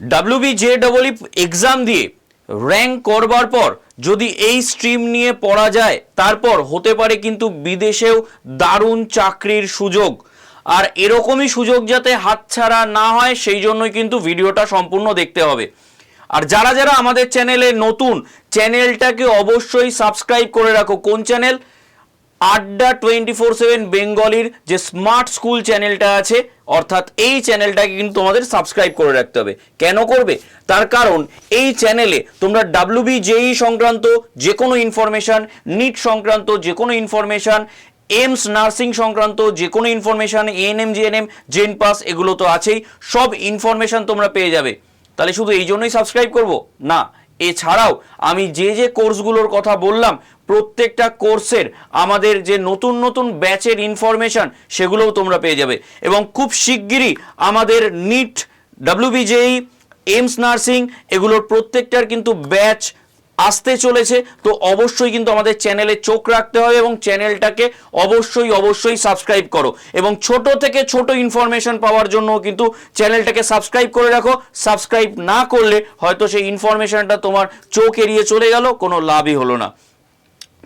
WB J double exam দিয়ে rank করবার পর যদি এই স্ট্রিম নিয়ে পড়া যায়, তারপর হতে পারে কিন্তু বিদেশেও দারুণ চাকরির সুযোগ। আর এরকমই সুযোগ যাতে হাতছাড়া না হয়, সেই জন্যই কিন্তু ভিডিওটা সম্পূর্ণ দেখতে হবে। আর যারা যারা আমাদের চ্যানেলে নতুন, চ্যানেলটাকে অবশ্যই সাবস্ক্রাইব করে রাখো। কোন চ্যানেল? আড্ডা টোয়েন্টি ফোর সেভেন বেঙ্গলির যে স্মার্ট স্কুল চ্যানেলটা আছে, অর্থাৎ এই চ্যানেলটাকে কিন্তু তোমাদের সাবস্ক্রাইব করে রাখতে হবে। কেন করবে? তার কারণ, এই চ্যানেলে তোমরা ডাব্লিউবি জেই সংক্রান্ত যে কোনো ইনফরমেশান নিট সংক্রান্ত যে কোনো ইনফরমেশান এমস নার্সিং সংক্রান্ত যে কোনো ইনফরমেশান এএনএম জিএনএম জেন পাস এগুলো তো আছেই, সব ইনফরমেশান তোমরা পেয়ে যাবে। তাহলে শুধু এই জন্যই সাবস্ক্রাইব করব? না। এছাড়াও আমি যে যে কোর্সগুলোর কথা বললাম, প্রত্যেকটা কোর্সের আমাদের যে নতুন নতুন ব্যাচের ইনফরমেশান সেগুলোও তোমরা পেয়ে যাবে। এবং খুব শিগগিরই আমাদের নিট ডাব্লিউবিজেই এইমস নার্সিং এগুলোর প্রত্যেকটার কিন্তু ব্যাচ আসতে চলেছে। তো অবশ্যই কিন্তু আমাদের চ্যানেলে চোখ রাখতে হবে এবং চ্যানেলটাকে অবশ্যই অবশ্যই সাবস্ক্রাইব করো। এবং ছোট থেকে ছোট ইনফরমেশন পাওয়ার জন্য কিন্তু চ্যানেলটাকে সাবস্ক্রাইব করে রাখো। সাবস্ক্রাইব না করলে হয়তো সেই ইনফরমেশনটা তোমার চোখ এড়িয়ে চলে গেল, কোনো লাভই হলো না।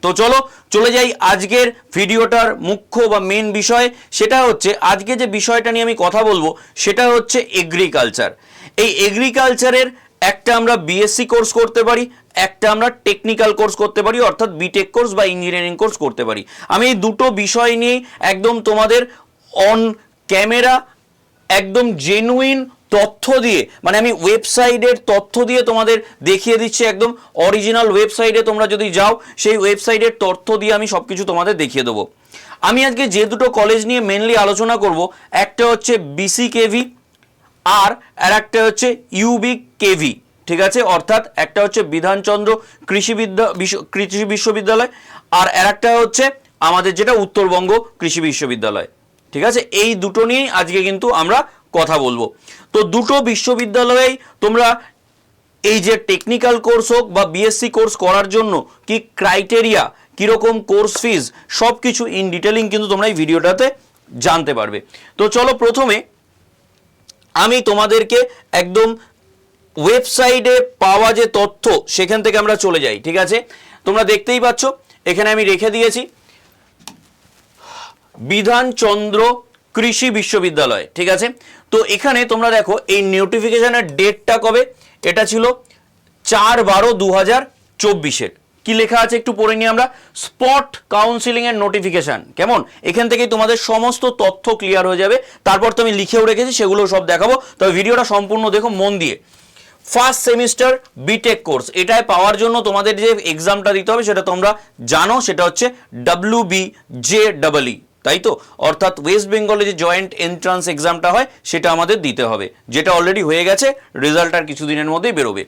তো চলো, চলে যাই আজকের ভিডিওটার মুখ্য বা মেন বিষয়। সেটা হচ্ছে, আজকে যে বিষয়টা নিয়ে আমি কথা বলব, সেটা হচ্ছে এগ্রিকালচার এই এগ্রিকালচারের একটা আমরা বিএসসি কোর্স করতে পারি একটা আমরা টেকনিক্যাল কোর্স করতে পারি, অর্থাৎ বিটেক কোর্স বা ইঞ্জিনিয়ারিং কোর্স করতে পারি। আমি এই দুটো বিষয় নিয়ে একদম তোমাদের অন ক্যামেরা একদম জেনুইন তথ্য দিয়ে মানে আমি ওয়েবসাইটের তথ্য দিয়ে তোমাদের দেখিয়ে দিচ্ছি, একদম অরিজিনাল ওয়েবসাইটে তোমরা যদি যাও, সেই ওয়েবসাইটের তথ্য দিয়ে আমি সব কিছু তোমাদের দেখিয়ে দেবো। আমি আজকে যে দুটো কলেজ নিয়ে মেনলি আলোচনা করব, একটা হচ্ছে বিসি কেভি আর আর একটা হচ্ছে ইউবি কেভি ঠিক আছে? অর্থাৎ একটা হচ্ছে বিধানচন্দ্র কৃষি বিদ্যা বিশ্ব কৃষি বিশ্ববিদ্যালয় আর আর একটা হচ্ছে আমাদের যেটা উত্তরবঙ্গ কৃষি বিশ্ববিদ্যালয়। ঠিক আছে? এই দুটো নিয়েই আজকে কিন্তু আমরা কথা বলব। তো দুটো বিশ্ববিদ্যালয়েই তোমরা এই যে টেকনিক্যাল কোর্স হোক বা বিএসসি কোর্স করার জন্য কি ক্রাইটেরিয়া কীরকম কোর্স ফিজ সব কিছু ইন ডিটেলিং কিন্তু তোমরা এই ভিডিওটাতে জানতে পারবে। তো চলো প্রথমে আমি তোমাদেরকে একদম ওয়েবসাইটে পাওয়া যে তথ্য, সেখান থেকে আমরা চলে যাই, ঠিক আছে? তোমরা দেখতেই পাচ্ছ, এখানে আমি রেখে দিয়েছি। বিধানচন্দ্র কৃষি বিশ্ববিদ্যালয়, ঠিক আছে? তো এখানে তোমরা দেখো, এই নোটিফিকেশনের ডেটটা কবে? এটা ছিল চার বারো দু হাজার চব্বিশের। কি লেখা আছে একটু পড়ে নিই আমরা? স্পট কাউন্সিলিং এর নোটিফিকেশন কেমন? এখান থেকেই তোমাদের সমস্ত তথ্য ক্লিয়ার হয়ে যাবে। তারপর তো আমি লিখেও রেখেছি সেগুলো সব দেখাবো। তবে ভিডিওটা সম্পূর্ণ দেখো মন দিয়ে। ফার্স্ট সেমিস্টার বিটেক কোর্স এটায় পাওয়ার জন্য তোমাদের যে এক্সামটা দিতে হবে, সেটা তোমরা জানো, সেটা হচ্ছে ডাব্লিউ বি জে ডাবলই তাই তো? অর্থাৎ ওয়েস্ট বেঙ্গলে যে জয়েন্ট এন্ট্রান্স এক্সামটা হয়, সেটা আমাদের দিতে হবে। যেটা অলরেডি হয়ে গেছে রেজাল্ট আর কিছুদিনের মধ্যেই বেরোবে।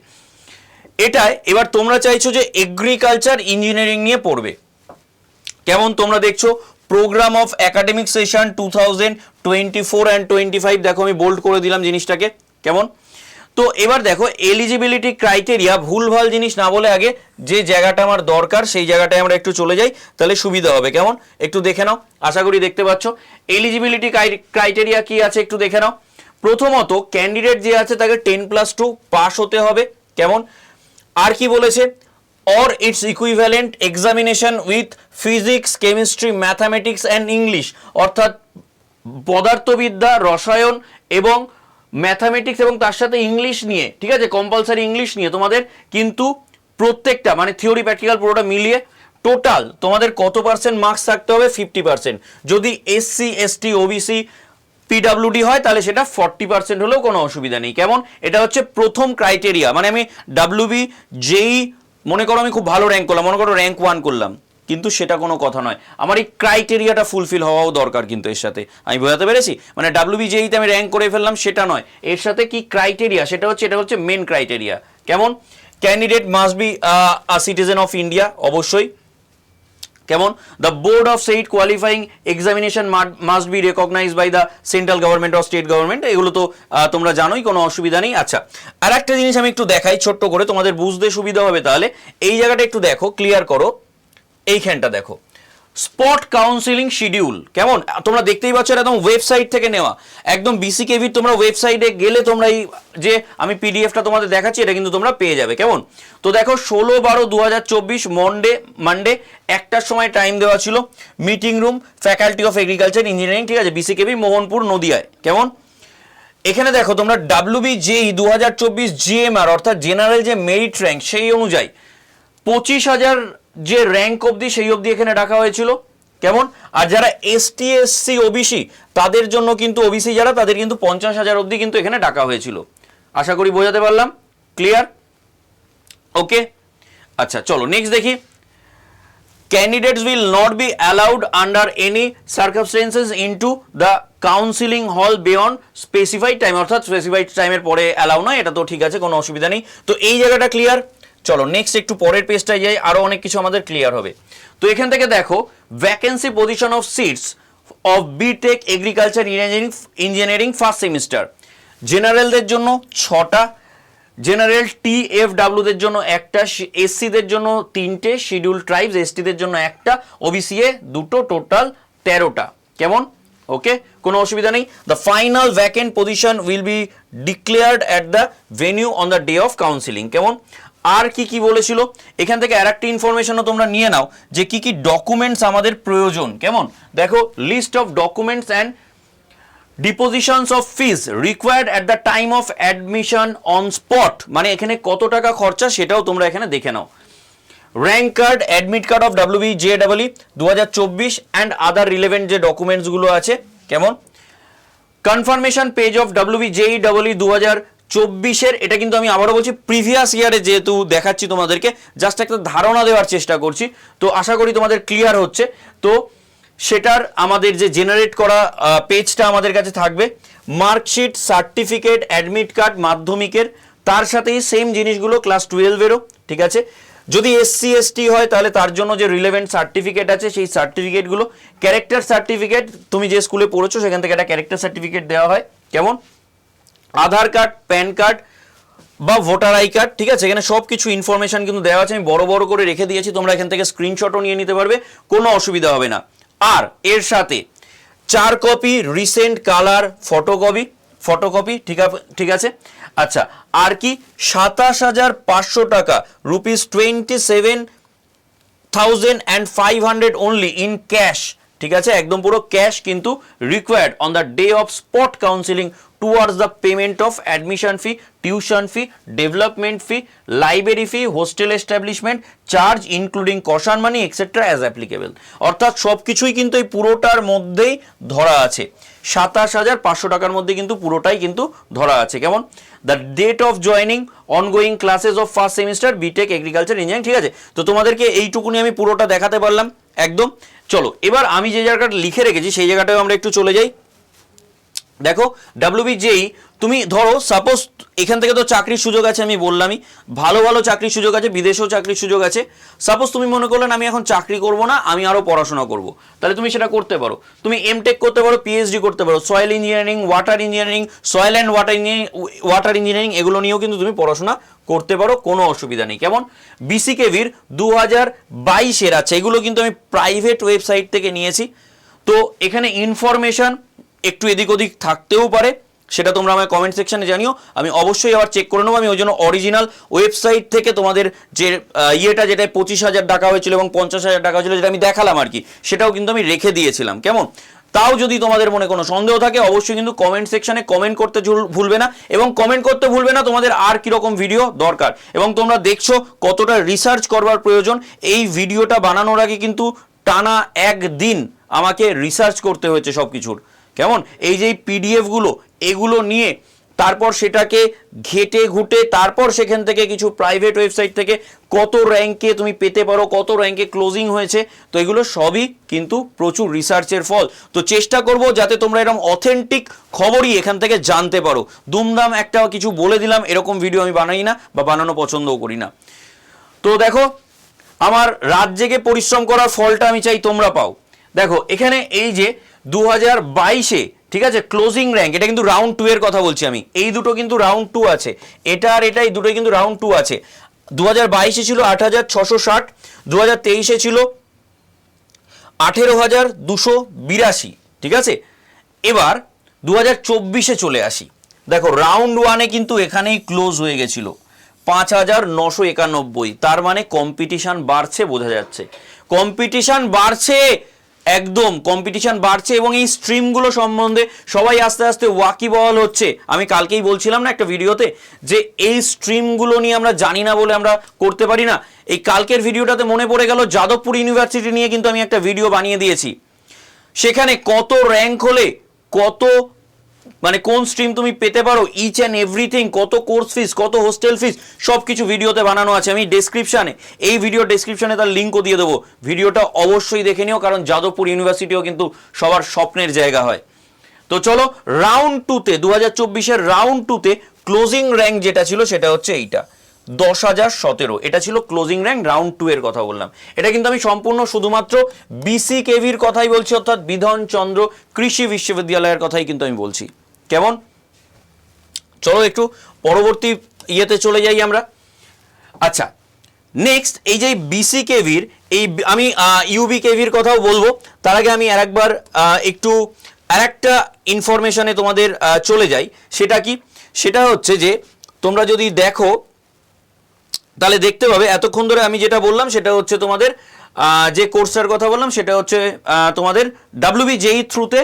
এটায় এবার তোমরা চাইছো যে এগ্রিকালচার ইঞ্জিনিয়ারিং নিয়ে পড়বে। কেমন তোমরা দেখছ? Program of academic session two thousand twenty four and twenty five দেখো আমি বোল্ড করে দিলাম জিনিসটাকে। কেমন? তো এবার দেখো এলিজিবিলিটি ক্রাইটেরিয়া ভুলভাল জিনিস না বলে আগে যে জায়গাটা আমার দরকার, সেই জায়গাটায় আমরা একটু চলে যাই, তাহলে সুবিধা হবে। কেমন? একটু দেখে নাও। আশা করি দেখতে পাচ্ছ। এলিজিবিলিটি ক্রাইটেরিয়া কি আছে একটু দেখে নাও। প্রথমত ক্যান্ডিডেট যে আছে তাকে টেন প্লাস টু পাস হতে হবে। কেমন? আর কি বলেছে? Or it's equivalent examination with physics chemistry mathematics and English অর্থাৎ পদার্থবিদ্যা, রসায়ন এবং ম্যাথামেটিক্স এবং তার সাথে ইংলিশ নিয়ে, ঠিক আছে? কম্পালসারি ইংলিশ নিয়ে তোমাদের কিন্তু প্রত্যেকটা মানে থিওরি প্র্যাকটিক্যাল পুরোটা মিলিয়ে টোটাল তোমাদের কত পার্সেন্ট মার্কস থাকতে হবে? ফিফটি পার্সেন্ট যদি এসসি এসটি ওবিসি পিডাব্লিউডি হয়, তাহলে সেটা ফর্টি পার্সেন্ট হলেও কোনো অসুবিধা নেই। কেমন? এটা হচ্ছে প্রথম ক্রাইটেরিয়া মানে আমি ডাব্লিউবি জেই মনে করো আমি খুব ভালো র্যাঙ্ক করলাম, মনে করো র্যাঙ্ক ওয়ান করলাম। কিন্তু সেটা কোনো কথা নয়। আমার এই ক্রাইটেরিয়াটা ফুলফিল হওয়াও দরকার কিন্তু এর সাথে। আমি বোঝাতে পেরেছি? মানে ডাব্লিউবি জেইতে আমি র্যাঙ্ক করে ফেললাম, সেটা নয়। এর সাথে কি ক্রাইটেরিয়া সেটা হচ্ছে, এটা হচ্ছে মেন ক্রাইটেরিয়া কেমন? Candidate must be a citizen of India অবশ্যই। কেমন? The board of state qualifying examination must be recognize by the central government of state government এগুলো তো তোমরা জানোই, কোনো অসুবিধা নেই। আচ্ছা আর একটা জিনিস আমি একটু দেখাই ছোট্ট করে, তোমাদের বুঝতে সুবিধা হবে তাহলে। এই জায়গাটা একটু দেখো ক্লিয়ার করো। এইখানটা দেখো। স্পট কাউন্সিলিং শিডিউল কেমন? তোমরা দেখতেই পাচ্ছ একদম ওয়েবসাইট থেকে নেওয়া। একদম বিসিকেভির তোমরা ওয়েবসাইটে গেলে তোমরা এই যে আমি পিডিএফটা তোমাদের দেখাচ্ছি, এটা কিন্তু তোমরা পেয়ে যাবে। কেমন? তো দেখো, ষোলো বারো দু হাজার চব্বিশ মন্ডে মানডে একটার সময় টাইম দেওয়া ছিল। Meeting room faculty of agriculture engineering ঠিক আছে? বিসিকেভি মোহনপুর, নদিয়ায়। কেমন? এখানে দেখো, তোমরা ডাব্লিউবি জেই দু হাজার চব্বিশ জিএমআর অর্থাৎ জেনারেল যে মেরিট র্যাঙ্ক সেই অনুযায়ী পঁচিশ হাজার যে র্যাঙ্ক অবধি সেই অবধি এখানে ডাকা হয়েছিল। কেমন? আর যারা এসটি এসসি ওবিসি তাদের জন্য কিন্তু ওবিসি যারা, তাদের কিন্তু পঞ্চাশ হাজার অবধি কিন্তু এখানে ডাকা হয়েছিল। আশা করি বোঝাতে পারলাম? ক্লিয়ার ওকে আচ্ছা চলো নেক্সট দেখি। Candidates will not be allowed under any circumstances into the counselling hall beyond specified time অর্থাৎ স্পেসিফাইড টাইমের পরে অ্যালাউ নয়, এটা তো ঠিক আছে, কোনো অসুবিধা নেই। তো এই জায়গাটা ক্লিয়ার চলো নেক্সট একটু পরের পেজটায় যাই আরও অনেক কিছু আমাদের ক্লিয়ার হবে। তো এখান থেকে দেখো vacancy position of seats of BTech agriculture engineering engineering first semester জেনারেলদের জন্য ছটা জেনারেল টি এফ ডাব্লিউদের জন্য একটা এসসিদের জন্য তিনটে শিডিউল ট্রাইবস এসটিদের জন্য একটা ওবিসি এ দুটো টোটাল তেরোটা। কেমন? ওকে কোনো অসুবিধা নেই। The final vacant position will be declared at the venue on the day of counselling কেমন? আর কি কি বলেছিল? এখান থেকে আর একটা ইনফরমেশনও তোমরা নিয়ে নাও যে কি কি ডকুমেন্টস আমাদের প্রয়োজন। কেমন? দেখো list of documents and depositions of fees required at the time of admission on spot মানে এখানে কত টাকা খরচা সেটাও তোমরা এখানে দেখে নাও। Rank card admit card of WB J double E দু হাজার চব্বিশ অ্যান্ড আদার রিলেভেন্ট যে ডকুমেন্টসগুলো আছে, কেমন? Confirmation page of W WB J double E দু হাজার চব্বিশের, এটা কিন্তু আমি আবারও বলছি প্রিভিয়াস ইয়ারে যেহেতু দেখাচ্ছি তোমাদেরকে জাস্ট একটা ধারণা দেওয়ার চেষ্টা করছি। তো আশা করি তোমাদের ক্লিয়ার হচ্ছে। তো সেটার আমাদের যে জেনারেট করা পেজটা আমাদের কাছে থাকবে মার্কশিট সার্টিফিকেট অ্যাডমিট কার্ড মাধ্যমিকের, তার সাথেই সেম জিনিসগুলো ক্লাস টুয়েলভেরও ঠিক আছে? যদি এসসি এসটি হয়, তাহলে তার জন্য যে রিলেভেন্ট সার্টিফিকেট আছে, সেই সার্টিফিকেটগুলো ক্যারেক্টার সার্টিফিকেট তুমি যে স্কুলে পড়েছো, সেখান থেকে একটা ক্যারেক্টার সার্টিফিকেট দেওয়া হয়। কেমন? আধার কার্ড, প্যান কার্ড বা ভোটার আই কার্ড, ঠিক আছে? এখানে সব কিছু ইনফরমেশন কিন্তু দেওয়া আছে। আমি বড় বড় করে রেখে দিয়েছি, তোমরা এখান থেকে স্ক্রিনশটও নিয়ে নিতে পারবে, কোনো অসুবিধা হবে না। আর এর সাথে চার copy recent colour photocopy photocopy ঠিক ঠিক আছে? আচ্ছা আর কি সাতাশ হাজার পাঁচশো টাকা rupees twenty seven thousand and five hundred only in cash ঠিক আছে? একদম পুরো ক্যাশ কিন্তু required on the day of spot counselling towards the payment of admission fee tuition fee development fee library fee hostel establishment charge including caution money etcetera as applicable অর্থাৎ সব কিছুই কিন্তু এই পুরোটার মধ্যেই ধরা আছে। সাতাশ হাজার পাঁচশো টাকার মধ্যে কিন্তু পুরোটাই কিন্তু ধরা আছে। কেমন? The date of joining ongoing classes of first semester BTech agriculture engineering ঠিক আছে? তো তোমাদেরকে এইটুকুনি আমি পুরোটা দেখাতে পারলাম, একদম। চলো, এবার আমি যে জায়গাটা লিখে রেখেছি, সেই জায়গাটাও আমরা একটু চলে যাই। দেখো ডাব্লিউবি যেই তুমি ধরো সাপোজ এখান থেকে তো চাকরির সুযোগ আছে, আমি বললামই। ভালো ভালো চাকরির সুযোগ আছে, বিদেশেও চাকরির সুযোগ আছে। সাপোজ তুমি মনে করলেন আমি এখন চাকরি করব না, আমি আরও পড়াশোনা করব। তাহলে তুমি সেটা করতে পারো। তুমি এমটেক করতে পারো পিএইচডি করতে পারো। Soil engineering water engineering soil and water engineering water engineering এগুলো নিয়েও কিন্তু তুমি পড়াশোনা করতে পারো, কোনো অসুবিধা নেই। কেমন? বিসিকেভির দু হাজার বাইশের আছে, এগুলো কিন্তু আমি প্রাইভেট ওয়েবসাইট থেকে নিয়েছি। তো এখানে ইনফরমেশন একটু এদিক ওদিক থাকতেও পারে, সেটা তোমরা আমায় কমেন্ট সেকশনে জানিও। আমি অবশ্যই আবার চেক করে নেব। আমি ওই জন্য অরিজিনাল ওয়েবসাইট থেকে তোমাদের যে ইয়েটা যেটা পঁচিশ হাজার টাকা হয়েছিল এবং পঞ্চাশ হাজার টাকা হয়েছিল, যেটা আমি দেখালাম আর কি, সেটাও কিন্তু আমি রেখে দিয়েছিলাম। কেমন? তাও যদি তোমাদের মনে কোনো সন্দেহ থাকে, অবশ্যই কিন্তু কমেন্ট সেকশনে কমেন্ট করতে ভুলবে না এবং কমেন্ট করতে ভুলবে না, তোমাদের আর কীরকম ভিডিও দরকার। এবং তোমরা দেখছ কতটা রিসার্চ করবার প্রয়োজন। এই ভিডিওটা বানানোর আগে কিন্তু টানা একদিন আমাকে রিসার্চ করতে হয়েছে সব কিছুর কেমন? এই যে পিডিএফগুলো এগুলো নিয়ে তারপর সেটাকে ঘেটে ঘুটে তারপর সেখান থেকে কিছু প্রাইভেট ওয়েবসাইট থেকে কত র্যাঙ্কে তুমি পেতে পারো, কত র্যাঙ্কে ক্লোজিং হয়েছে, তো এগুলো সবই কিন্তু প্রচুর রিসার্চের ফল। তো চেষ্টা করব যাতে তোমরা এরকম অথেন্টিক খবরই এখান থেকে জানতে পারো। দুমদাম একটা কিছু বলে দিলাম, এরকম ভিডিও আমি বানাই না বা বানানো পছন্দও করি না। তো দেখো, আমার রাত জেগে পরিশ্রম করার ফলটা আমি চাই তোমরা পাও। দেখো, এখানে এই যে দু হাজার বাইশে, ঠিক আছে ক্লোজিং র্যাঙ্ক এটা কিন্তু রাউন্ড টু এর কথা বলছি আমি। এই দুটো কিন্তু রাউন্ড টু আছে। এটা আর এটাই, দুটোই কিন্তু রাউন্ড টু আছে। দু হাজার বাইশে ছিল আট হাজার ছশো ষাট দু হাজার তেইশে ছিল আঠেরো হাজার দুশো বিরাশি, ঠিক আছে? এবার দু হাজার চব্বিশে চলে আসি। দেখো রাউন্ড ওয়ানে কিন্তু এখানেই ক্লোজ হয়ে গেছিল। পাঁচ হাজার নশো একানব্বই, তার মানে কম্পিটিশান বাড়ছে বোঝা যাচ্ছে। কম্পিটিশান বাড়ছে! একদম কম্পিটিশন বাড়ছে এবং এই স্ট্রিমগুলো সম্বন্ধে সবাই আস্তে আস্তে ওয়াকিবহল হচ্ছে। আমি কালকেই বলছিলাম না একটা ভিডিওতে যে এই স্ট্রিমগুলো নিয়ে আমরা জানি না বলে আমরা করতে পারি না। এই কালকের ভিডিওটাতে মনে পড়ে গেল যাদবপুর ইউনিভার্সিটি নিয়ে কিন্তু আমি একটা ভিডিও বানিয়ে দিয়েছি। সেখানে কত র্যাঙ্ক হলে, কত মানে কোন স্ট্রিম তুমি পেতে পারো ইচ অ্যান্ড এভরিথিং কত কোর্স ফিস কত হোস্টেল ফিস সব কিছু ভিডিওতে বানানো আছে। আমি ডেসক্রিপশানে এই ভিডিও ডেসক্রিপশানে তার লিঙ্কও দিয়ে দেবো। ভিডিওটা অবশ্যই দেখে নিও, কারণ যাদবপুর ইউনিভার্সিটিও কিন্তু সবার স্বপ্নের জায়গা হয়। তো চলো রাউন্ড টুতে দু হাজার চব্বিশের রাউন্ড টুতে ক্লোজিং র্যাঙ্ক যেটা ছিল, সেটা হচ্ছে এইটা। দশ হাজার সতেরো। এটা ছিল ক্লোজিং র্যাঙ্ক রাউন্ড টু এর কথা বললাম। এটা কিন্তু আমি সম্পূর্ণ শুধুমাত্র বিসি কেভির কথাই বলছি, অর্থাৎ বিধানচন্দ্র কৃষি বিশ্ববিদ্যালয়ের কথাই কিন্তু আমি বলছি। কেমন? চলো একটু পরবর্তী ইয়েতে চলে যাই আমরা। আচ্ছা নেক্সট এই যে বিসি কেভির এই আমি ইউবি কেভির কথাও বলব। তার আগে আমি আরেকবার একটু আরেকটা ইনফরমেশনে তোমাদের চলে যাই। সেটা কি? সেটা হচ্ছে যে তোমরা যদি দেখো তাহলে দেখতে পাবে, এতক্ষণ ধরে আমি যেটা বললাম সেটা হচ্ছে তোমাদের যে কোর্সের কথা বললাম সেটা হচ্ছে তোমাদের ডাব্লিউবি জেই থ্রুতে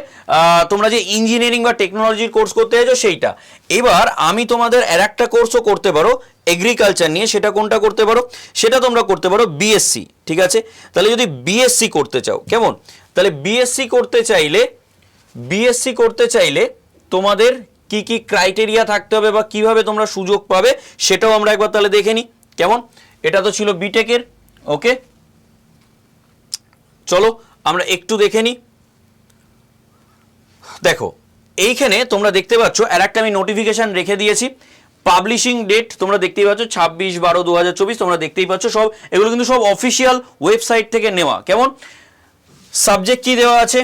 তোমরা যে ইঞ্জিনিয়ারিং বা টেকনোলজির কোর্স করতে চাইছো সেইটা। এবার আমি তোমাদের আর একটা কোর্সও করতে পারো এগ্রিকালচার নিয়ে, সেটা কোনটা করতে পারো? সেটা তোমরা করতে পারো বিএসসি ঠিক আছে? তাহলে যদি বিএসসি করতে চাও, কেমন? তাহলে বিএসসি করতে চাইলে বিএসসি করতে চাইলে তোমাদের কি কি ক্রাইটেরিয়া থাকতে হবে বা কীভাবে তোমরা সুযোগ পাবে, সেটাও আমরা একবার তাহলে দেখে নিই। কেমন? এটা তো ছিল বিটেকের ওকে? চলো, আমরা একটু দেখে নিই দেখো, এইখানে তোমরা দেখতে পাচ্ছ, আর একটা আমি নোটিফিকেশন রেখে দিয়েছি। পাবলিশিং ডেট তোমরা দেখতেই পাচ্ছ, ছাব্বিশ বারো দু তোমরা দেখতেই পাচ্ছ সব, এগুলো কিন্তু সব অফিসিয়াল ওয়েবসাইট থেকে নেওয়া। কেমন? সাবজেক্ট কি দেওয়া আছে?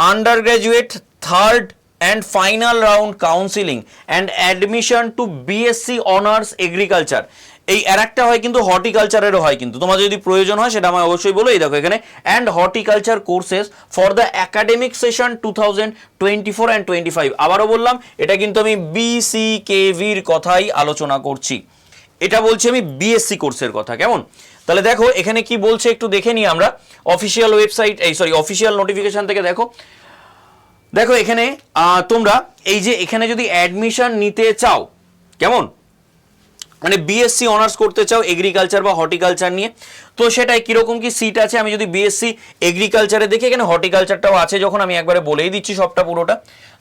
Undergraduate third and final round counselling and admission to BSc honours agriculture এই আর একটা হয় কিন্তু হর্টিকালচারেরও হয় কিন্তু। তোমাদের যদি প্রয়োজন হয় সেটা আমায় অবশ্যই বলো। এই দেখো এখানে and horticulture courses for the academic session two thousand twenty four and twenty five আবারও বললাম, এটা কিন্তু আমি বিসিকেভির কথাই আলোচনা করছি। এটা বলছি আমি বিএসসি কোর্সের কথা, কেমন? তাহলে দেখো, এখানে কি বলছে একটু দেখে নিই আমরা। অফিসিয়াল ওয়েবসাইট এই সরি অফিসিয়াল নোটিফিকেশন থেকে দেখো। দেখো এখানে তোমরা এই যে এখানে যদি অ্যাডমিশন নিতে চাও, কেমন? মানে বিএসসি অনার্স করতে চাও এগ্রিকালচার বা হর্টিকালচার নিয়ে। তো সেটাই, কীরকম কি সিট আছে? আমি যদি বিএসসি এগ্রিকালচারে দেখি, এখানে হর্টিকালচারটাও আছে, যখন আমি একবারে বলেই দিচ্ছি সবটা পুরোটা।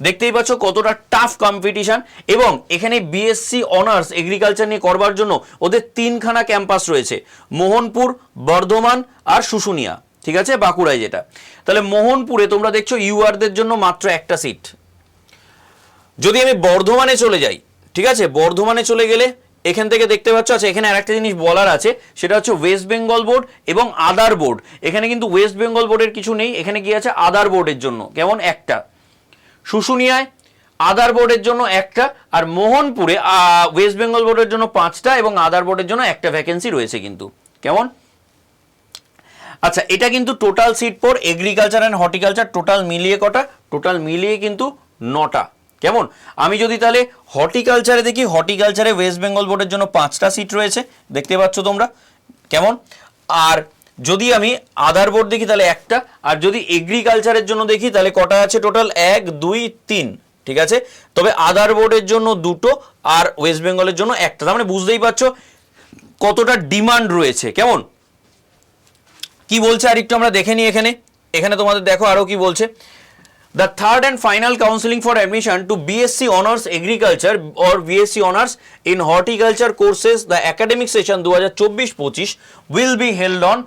দেখতেই পাচ্ছ কতটা টাফ কম্পিটিশন এবং এখানে বিএসসি অনার্স এগ্রিকালচার নিয়ে করবার জন্য ওদের তিনখানা ক্যাম্পাস রয়েছে। মোহনপুর, বর্ধমান আর শুশুনিয়া, ঠিক আছে? বাঁকুড়ায় যেটা। তাহলে মোহনপুরে তোমরা দেখছ ইউআরদের জন্য মাত্র একটা সিট যদি আমি বর্ধমানে চলে যাই, ঠিক আছে? বর্ধমানে চলে গেলে এখান থেকে দেখতে পাচ্ছ আচ্ছা এখানে আরেকটা জিনিস বলার আছে, সেটা হচ্ছে ওয়েস্ট বেঙ্গল বোর্ড এবং আদার বোর্ড এখানে কিন্তু ওয়েস্ট বেঙ্গল বোর্ডের কিছু নেই, এখানে কি আছে আদার বোর্ডের জন্য, কেমন? একটা। শুশুনিয়ায় আদার বোর্ডের জন্য একটা, আর মোহনপুরে ওয়েস্ট বেঙ্গল বোর্ডের জন্য পাঁচটা এবং আদার বোর্ডের জন্য একটা ভ্যাকেন্সি রয়েছে কিন্তু, কেমন? আচ্ছা এটা কিন্তু টোটাল সিট পর এগ্রিকালচার অ্যান্ড হর্টিকালচার টোটাল মিলিয়ে কটা? টোটাল মিলিয়ে কিন্তু নটা। কেমন? আমি যদি তাহলে হর্টিকালচারে দেখি, হর্টিকালচারে ওয়েস্ট বেঙ্গল বোর্ডের জন্য পাঁচটা সিট রয়েছে। দেখতে পাচ্ছ তোমরা? কেমন? আর যদি আমি আধার বোর্ড দেখি, তাহলে একটা। আর যদি এগ্রিকালচারের জন্য দেখি, তাহলে কটা আছে টোটাল এক, দুই, তিন। ঠিক আছে? তবে আধার বোর্ডের জন্য দুটো, আর ওয়েস্ট বেঙ্গলের জন্য একটা। তার মানে বুঝতেই পারছ কতটা ডিমান্ড রয়েছে। কেমন? কি বলছে? আর একটু আমরা দেখে নিই এখানে। এখানে তোমাদের দেখো আরও কি বলছে। BSc honours agriculture or BSc honours in horticulture courses the academic session দু হাজার চব্বিশ পঁচিশ উইল বি হেল্ড অন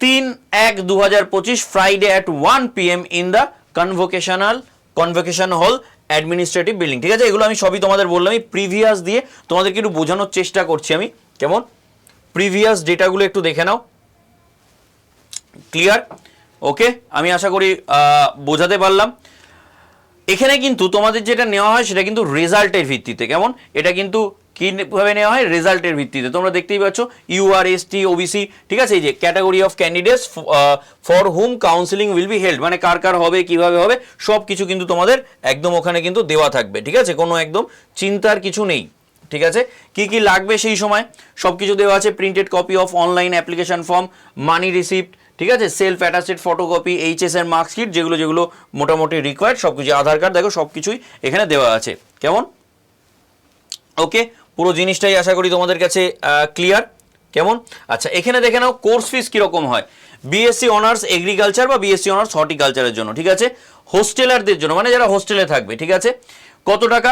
তিন এক দু হাজার পঁচিশ Friday at one P M in the convocational convocation hall administrative building ঠিক আছে? এগুলো আমি সবই তোমাদের বললাম প্রিভিয়াস দিয়ে তোমাদেরকে একটু বোঝানোর চেষ্টা করছি আমি। কেমন? প্রিভিয়াস ডেটাগুলো একটু দেখে নাও। Clear okay? আমি আশা করি বোঝাতে পারলাম। এখানে কিন্তু তোমাদের যেটা নেওয়া হয়, সেটা কিন্তু রেজাল্টের ভিত্তিতে। কেমন? এটা কিন্তু কীভাবে নেওয়া হয়? রেজাল্টের ভিত্তিতে। তোমরা দেখতেই পাচ্ছ ইউআরএসটি ওবিসি ঠিক আছে? এই যে category of candidates for hmm counselling will be held. মানে কার কার হবে, কীভাবে হবে সব কিছু কিন্তু তোমাদের একদম ওখানে কিন্তু দেওয়া থাকবে, ঠিক আছে? কোনো একদম চিন্তার কিছু নেই, ঠিক আছে? কি কি লাগবে সেই সময়? সব কিছু দেওয়া আছে printed copy of online application form money receipt ঠিক আছে? সেলফ অ্যাটাস্টেড ফটোকপি এইচএস এর মার্কশিট যেগুলো যেগুলো মোটামুটি রিকোয়ার্ড সব কিছু আধার কার্ড দেখো সব কিছুই এখানে দেওয়া আছে। কেমন? ওকে পুরো জিনিসটাই আশা করি তোমাদের কাছে ক্লিয়ার কেমন? আচ্ছা এখানে দেখে নাও কোর্স ফিস কীরকম হয়? বিএসসি অনার্স এগ্রিকালচার বা বিএসসি অনার্স হর্টিকালচারের জন্য, ঠিক আছে? হোস্টেলারদের জন্য মানে যারা হোস্টেলে থাকবে, ঠিক আছে? কত টাকা?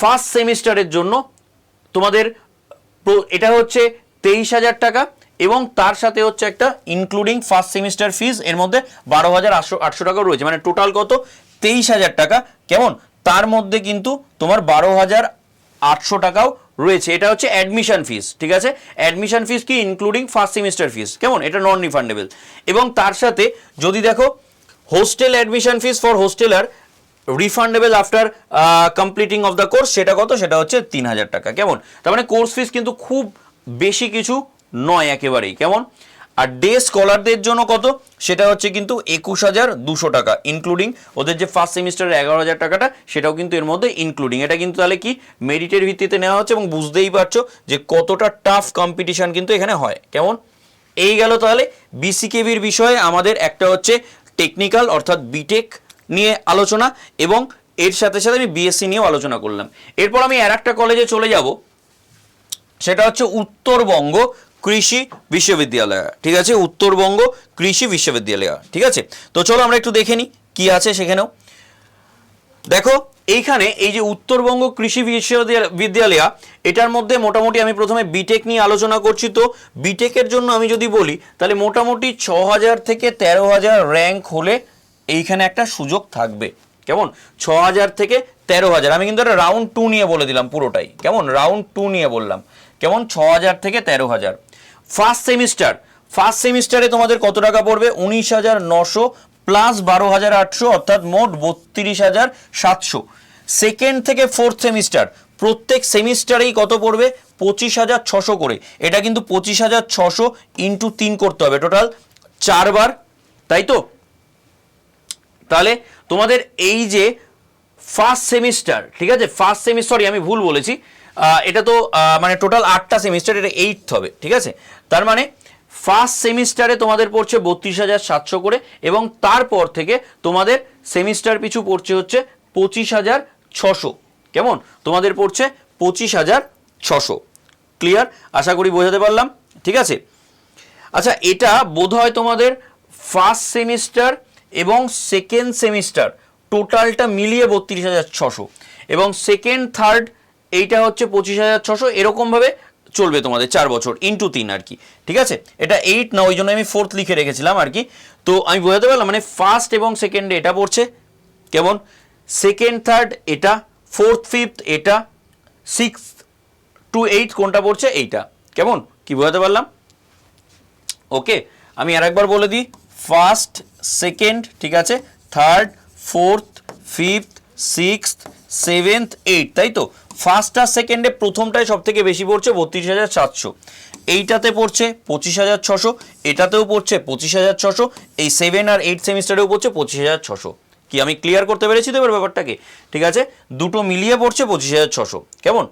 ফার্স্ট সেমিস্টারের জন্য তোমাদের এটা হচ্ছে তেইশ হাজার টাকা এবং তার সাথে হচ্ছে একটা ইনক্লুডিং ফার্স্ট সেমিস্টার ফিজ এর মধ্যে বারো হাজার আটশো আটশো টাকাও রয়েছে। মানে টোটাল কত? তেইশ হাজার টাকা। কেমন? তার মধ্যে কিন্তু তোমার বারো হাজার আটশো টাকাও রয়েছে। এটা হচ্ছে অ্যাডমিশন ফিস ঠিক আছে? অ্যাডমিশন ফিস কি? ইনক্লুডিং ফার্স্ট সেমিস্টার ফিস কেমন? এটা নন রিফান্ডেবল এবং তার সাথে যদি দেখো hostel admission fees for hosteller refundable after completing of the course সেটা কত? সেটা হচ্ছে তিন হাজার টাকা। কেমন? তার মানে কোর্স ফিস কিন্তু খুব বেশি কিছু নয় একেবারেই, কেমন? আর ডে স্কলারদের জন্য কত? সেটা হচ্ছে কিন্তু একুশ হাজার দুশো টাকা ইনক্লুডিং ওদের যে ফার্স্ট সেমিস্টারের এগারো হাজার টাকাটা, সেটাও কিন্তু এর মধ্যে ইনক্লুডিং এটা কিন্তু তাহলে কি? মেরিটের ভিত্তিতে নেওয়া হচ্ছে এবং বুঝতেই পারছ যে কতটা টাফ কম্পিটিশন কিন্তু এখানে হয়, কেমন? এই গেল তাহলে বিসিকেবির বিষয়ে আমাদের একটা হচ্ছে টেকনিক্যাল অর্থাৎ বিটেক নিয়ে আলোচনা এবং এর সাথে সাথে আমি বিএসসি নিয়েও আলোচনা করলাম। এরপর আমি আর একটা কলেজে চলে যাব, সেটা হচ্ছে উত্তরবঙ্গ কৃষি বিশ্ববিদ্যালয়। ঠিক আছে? উত্তরবঙ্গ কৃষি বিশ্ববিদ্যালয়। ঠিক আছে? তো চলো আমরা একটু দেখে নিই কি আছে সেখানেও। দেখো, এইখানে এই যে উত্তরবঙ্গ কৃষি বিশ্ববিদ্যালয় বিদ্যালয়, এটার মধ্যে মোটামুটি আমি প্রথমে বিটেক নিয়ে আলোচনা করছি তো। বিটেকের জন্য আমি যদি বলি, তাহলে মোটামুটি ছ হাজার থেকে তেরো হাজার র্যাঙ্ক হলে এইখানে একটা সুযোগ থাকবে। কেমন? ছ হাজার থেকে তেরো হাজার আমি কিন্তু একটা রাউন্ড টু নিয়ে বলে দিলাম পুরোটাই। কেমন? রাউন্ড টু নিয়ে বললাম। কেমন? ছ হাজার থেকে তেরো হাজার ফার্স্ট সেমিস্টার ফার্স্ট সেমিস্টারে তোমাদের কত টাকা পড়বে? উনিশ হাজার নশো প্লাস বারো হাজার আটশো, অর্থাৎ মোট বত্রিশ হাজার সাতশো। সেকেন্ড থেকে ফোর্থ সেমিস্টার প্রত্যেক সেমিস্টারেই কত পড়বে? পঁচিশ হাজার ছশো করে। এটা কিন্তু পঁচিশ হাজার ছশো ইন্টু তিন করতে হবে টোটাল চারবার, তাই তো? তাহলে তোমাদের এই যে ফার্স্ট সেমিস্টার ঠিক আছে? ফার্স্ট সেমিস্টার সরি আমি ভুল বলেছি। এটা তো মানে টোটাল আটটা সেমিস্টার এটা এইট হবে, ঠিক আছে? তার মানে ফার্স্ট সেমিস্টারে তোমাদের পড়ছে বত্রিশ হাজার সাতশো করে, এবং তারপর থেকে তোমাদের সেমিস্টার পিছু পড়ছে হচ্ছে পঁচিশ হাজার ছশো। কেমন? তোমাদের পড়ছে পঁচিশ হাজার ছশো। ক্লিয়ার আশা করি বোঝাতে পারলাম, ঠিক আছে? আচ্ছা এটা বোধহয় তোমাদের ফার্স্ট সেমিস্টার এবং সেকেন্ড সেমিস্টার টোটালটা মিলিয়ে বত্রিশ হাজার ছশো। এবং সেকেন্ড থার্ড এইটা হচ্ছে পঁচিশ হাজার ছশো, এরকমভাবে চলবে তোমাদের চার বছর ইন্টু তিন আর কি, ঠিক আছে? এটা এইট না, ওই জন্য আমি ফোর্থ লিখে রেখেছিলাম আর কি। তো আমি বোঝাতে পারলাম মানে ফার্স্ট এবং সেকেন্ডে এটা পড়ছে, কেমন? সেকেন্ড থার্ড এটা ফোর্থ ফিফথ এটা সিক্স টু এইট কোনটা পড়ছে? এইটা, কেমন? কি বোঝাতে পারলাম? ওকে, আমি আর একবার বলে দিই ফার্স্ট সেকেন্ড ঠিক আছে? Third fourth fifth six seventh eight তাই তো? ফার্স্ট আর সেকেন্ডে প্রথমটায় সব থেকে বেশি পড়ছে বত্রিশ হাজার সাতশো। এইটাতে পড়ছে পঁচিশ হাজার ছশো, এটাতেও পড়ছে পঁচিশ হাজার ছশো, এই সেভেন আর এইট সেমিস্টারেও পড়ছে পঁচিশ হাজার ছশো। কি আমি ক্লিয়ার করতে পেরেছি তো এবার ব্যাপারটাকে? ঠিক আছে? দুটো মিলিয়ে পড়ছে পঁচিশ হাজার ছশো। কেমন?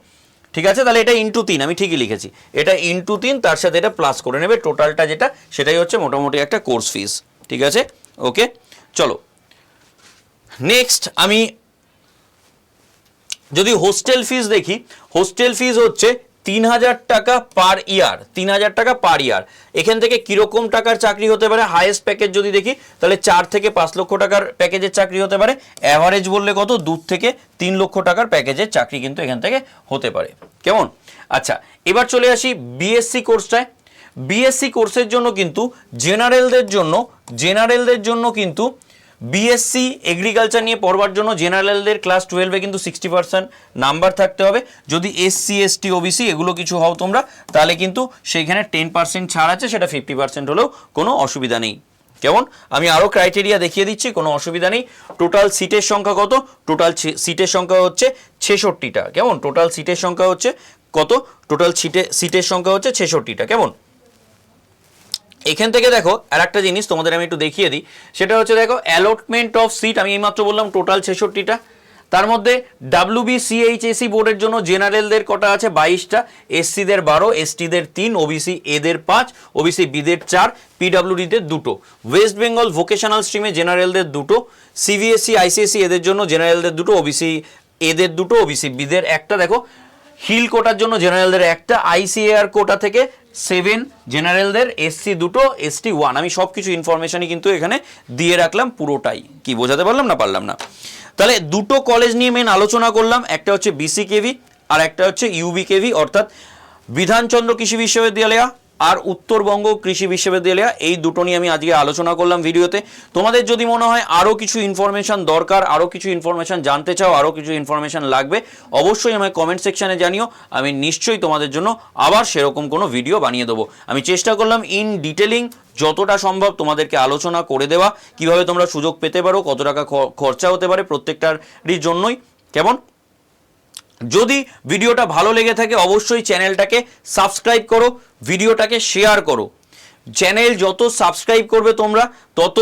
ঠিক আছে? তাহলে এটা ইন্টু তিন, আমি ঠিকই লিখেছি। এটা ইন্টু তিন, তার সাথে এটা প্লাস করে নেবে টোটালটা যেটা, সেটাই হচ্ছে মোটামুটি একটা কোর্স ফিস ঠিক আছে? ওকে চলো। নেক্সট আমি যদি হোস্টেল ফিস দেখি হোস্টেল ফিস হচ্ছে তিন হাজার টাকা পার ইয়ার তিন হাজার টাকা পার ইয়ার এখান থেকে কীরকম টাকার চাকরি হতে পারে? হাইয়েস্ট প্যাকেজ যদি দেখি, তাহলে চার থেকে পাঁচ লক্ষ টাকার প্যাকেজের চাকরি হতে পারে। অ্যাভারেজ বললে কত? দু থেকে তিন লক্ষ টাকার প্যাকেজের চাকরি কিন্তু এখান থেকে হতে পারে। কেমন? আচ্ছা এবার চলে আসি বিএসসি কোর্সটায় বিএসসি কোর্সের জন্য কিন্তু জেনারেলদের জন্য জেনারেলদের জন্য কিন্তু বিএসসি এগ্রিকালচার নিয়ে পড়বার জন্য জেনারেলদের ক্লাস টুয়েলভে কিন্তু সিক্সটি পার্সেন্ট নাম্বার থাকতে হবে। যদি এসসি এসটি ওবিসি এগুলো কিছু হও তোমরা, তাহলে কিন্তু সেইখানে টেন পার্সেন্ট ছাড় আছে, সেটা ফিফটি পার্সেন্ট হলেও কোনো অসুবিধা নেই। কেমন? আমি আরও ক্রাইটেরিয়া দেখিয়ে দিচ্ছি, কোনো অসুবিধা নেই। টোটাল সিটের সংখ্যা কত? টোটাল সিটের সংখ্যা হচ্ছে ছেষট্টিটা। কেমন? টোটাল সিটের সংখ্যা হচ্ছে কত? টোটাল সিটে সিটের সংখ্যা হচ্ছে ছেষট্টিটা। কেমন? এখান থেকে দেখো আর একটা জিনিস তোমাদের আমি একটু দেখিয়ে দিই। সেটা হচ্ছে দেখো অ্যালটমেন্ট অফ সিট আমি এইমাত্র বললাম টোটাল ছেষট্টিটা। তার মধ্যে ডাব্লিউবি সিএইচএসি বোর্ডের জন্য জেনারেলদের কটা আছে? বাইশটা। এসসিদের বারো এসটিদের তিন ওবিসি এদের পাঁচ ওবিসি বিদের চার পিডাব্লিউডিদের দুটো। ওয়েস্ট বেঙ্গল ভোকেশনাল স্ট্রিমে জেনারেলদের দুটো। সিবিএসসি আইসিএসসি এদের জন্য জেনারেলদের দুটো ওবিসি এদের দুটো ওবিসি বিদের একটা। দেখো হিল কোটার জন্য জেনারেলদের একটা আইসিএআর কোটা থেকে সেভেন জেনারেলদের এসসি দুটো এসটি ওয়ান। আমি সব কিছু ইনফরমেশনই কিন্তু এখানে দিয়ে রাখলাম পুরোটাই। কি বোঝাতে পারলাম না পারলাম না? তাহলে দুটো কলেজ নিয়ে মেন আলোচনা করলাম, একটা হচ্ছে বিসি কেভি আর একটা হচ্ছে ইউবি কেভি অর্থাৎ বিধানচন্দ্র কৃষি বিশ্ববিদ্যালয় আর উত্তরবঙ্গ কৃষি বিশ্ববিদ্যালয়, এই দুটো নিয়ে আমি আজকে আলোচনা করলাম ভিডিওতে। তোমাদের যদি মনে হয় আরও কিছু ইনফরমেশন দরকার আরও কিছু ইনফরমেশন জানতে চাও আরও কিছু ইনফরমেশন লাগবে, অবশ্যই আমায় কমেন্ট সেকশানে জানিও। আমি নিশ্চয়ই তোমাদের জন্য আবার সেরকম কোনো ভিডিও বানিয়ে দেবো। আমি চেষ্টা করলাম ইন ডিটেলিং যতটা সম্ভব তোমাদেরকে আলোচনা করে দেওয়া, কীভাবে তোমরা সুযোগ পেতে পারো, কত টাকা খরচা হতে পারে প্রত্যেকটারই জন্যই। কেমন? যদি ভিডিওটা ভালো লেগে থাকে, অবশ্যই চ্যানেলটাকে সাবস্ক্রাইব করো, ভিডিওটাকে শেয়ার করো। চ্যানেল যত সাবস্ক্রাইব করবে তোমরা, তত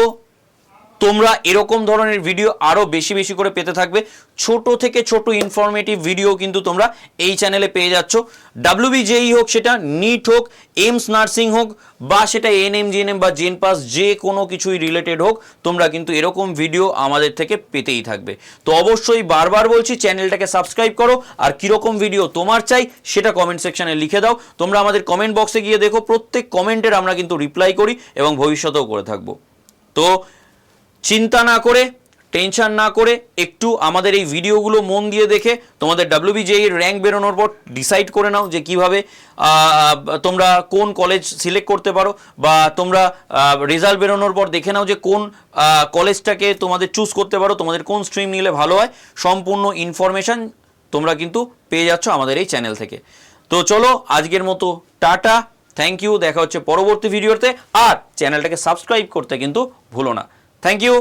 তোমরা এরকম ধরনের ভিডিও আরও বেশি বেশি করে পেতে থাকবে। ছোট থেকে ছোট ইনফরমেটিভ ভিডিও কিন্তু তোমরা এই চ্যানেলে পেয়ে যাচ্ছ। ডাব্লিউবি জেই হোক সেটা নিট হোক এইমস নার্সিং হোক, বা সেটা এন এনএম জিএনএম বা জেন পাস যে কোনো কিছুই রিলেটেড হোক, তোমরা কিন্তু এরকম ভিডিও আমাদের থেকে পেতেই থাকবে। তো অবশ্যই বারবার বলছি চ্যানেলটাকে সাবস্ক্রাইব করো, আর কীরকম ভিডিও তোমার চাই সেটা কমেন্ট সেকশনে লিখে দাও। তোমরা আমাদের কমেন্ট বক্সে গিয়ে দেখো, প্রত্যেক কমেন্টের আমরা কিন্তু রিপ্লাই করি এবং ভবিষ্যতেও করে থাকব। তো চিন্তা না করে টেনশন না করে একটু আমাদের এই ভিডিওগুলো মন দিয়ে দেখে তোমাদের ডাব্লিউবিজে এর র্যাঙ্ক বেরোনোর পর ডিসাইড করে নাও যে কীভাবে তোমরা কোন কলেজ সিলেক্ট করতে পারো বা তোমরা রেজাল্ট বেরোনোর পর দেখে নাও যে কোন কলেজটাকে তোমাদের চুজ করতে পারো, তোমাদের কোন স্ট্রিম নিলে ভালো হয়। সম্পূর্ণ ইনফরমেশন তোমরা কিন্তু পেয়ে যাচ্ছ আমাদের এই চ্যানেল থেকে। তো চলো, আজকের মতো টাটা থ্যাংক ইউ দেখা হচ্ছে পরবর্তী ভিডিওতে আর চ্যানেলটাকে সাবস্ক্রাইব করতে কিন্তু ভুলো না। Thank you